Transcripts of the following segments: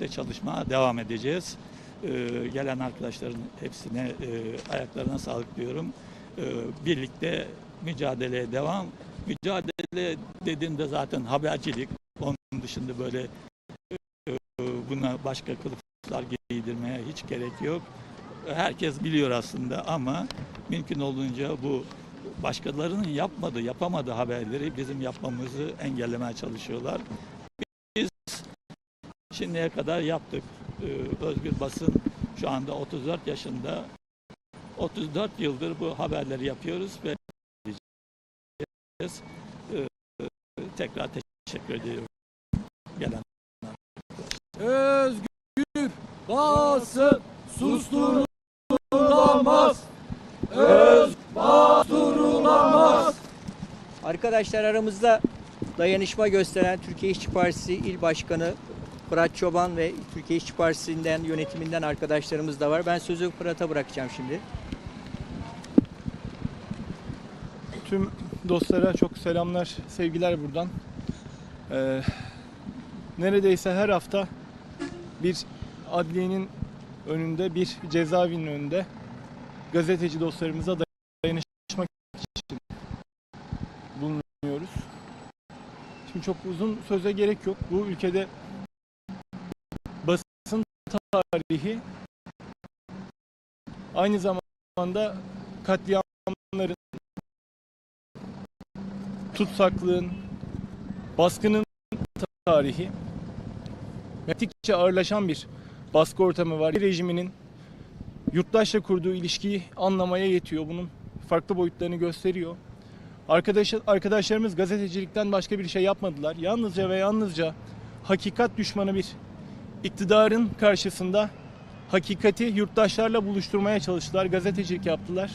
birlikte çalışmaya devam edeceğiz. Ee, gelen arkadaşların hepsine e, ayaklarına sağlık diyorum. Ee, birlikte mücadeleye devam. Mücadele dediğimde zaten habercilik. Onun dışında böyle e, buna başka kılıflar giydirmeye hiç gerek yok. Herkes biliyor aslında ama mümkün olduğunca bu başkalarının yapmadığı, yapamadığı haberleri bizim yapmamızı engellemeye çalışıyorlar. Şimdiye kadar yaptık. Ee, Özgür Basın şu anda 34 yaşında. 34 yıldır bu haberleri yapıyoruz ve Ee, tekrar teşekkür ediyorum. Gelen Özgür basın susturulamaz. Öz basturulamaz. Arkadaşlar aramızda dayanışma gösteren Türkiye İşçi Partisi İl Başkanı Fırat Çoban ve Türkiye İşçi Partisi'nden yönetiminden arkadaşlarımız da var. Ben sözü Fırat'a bırakacağım şimdi. Tüm dostlara çok selamlar, sevgiler buradan. Ee, neredeyse her hafta bir adliyenin önünde, bir cezaevinin önünde gazeteci dostlarımıza dayanışmak için bulunuyoruz. Şimdi çok uzun söze gerek yok. Bu ülkede tarihi aynı zamanda katliamların tutsaklığın, baskının tarihi gittikçe ağırlaşan bir baskı ortamı var. Rejiminin yurttaşla kurduğu ilişkiyi anlamaya yetiyor. Bunun farklı boyutlarını gösteriyor. Arkadaş, arkadaşlarımız gazetecilikten başka bir şey yapmadılar. Yalnızca ve yalnızca hakikat düşmanı bir iktidarın karşısında hakikati yurttaşlarla buluşturmaya çalıştılar. Gazetecilik yaptılar.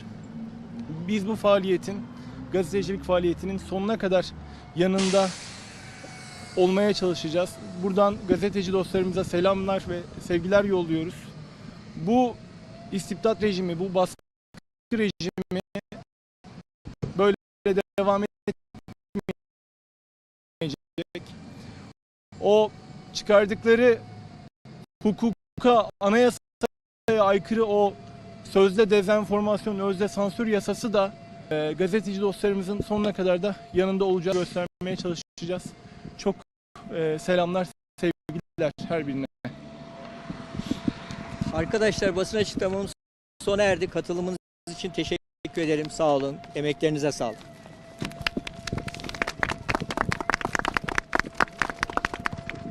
Biz bu faaliyetin gazetecilik faaliyetinin sonuna kadar yanında olmaya çalışacağız. Buradan gazeteci dostlarımıza selamlar ve sevgiler yolluyoruz. Bu istibdat rejimi, bu baskı rejimi böyle devam etmeyecek. O çıkardıkları hukuka, anayasaya aykırı o sözde dezenformasyon, özde sansür yasası da e, gazeteci dostlarımızın sonuna kadar da yanında olacağı göstermeye çalışacağız. Çok e, selamlar, sevgiler her birine. Arkadaşlar basın açıklamamız sona erdi. Katılımınız için teşekkür ederim. Sağ olun. Emeklerinize sağlık.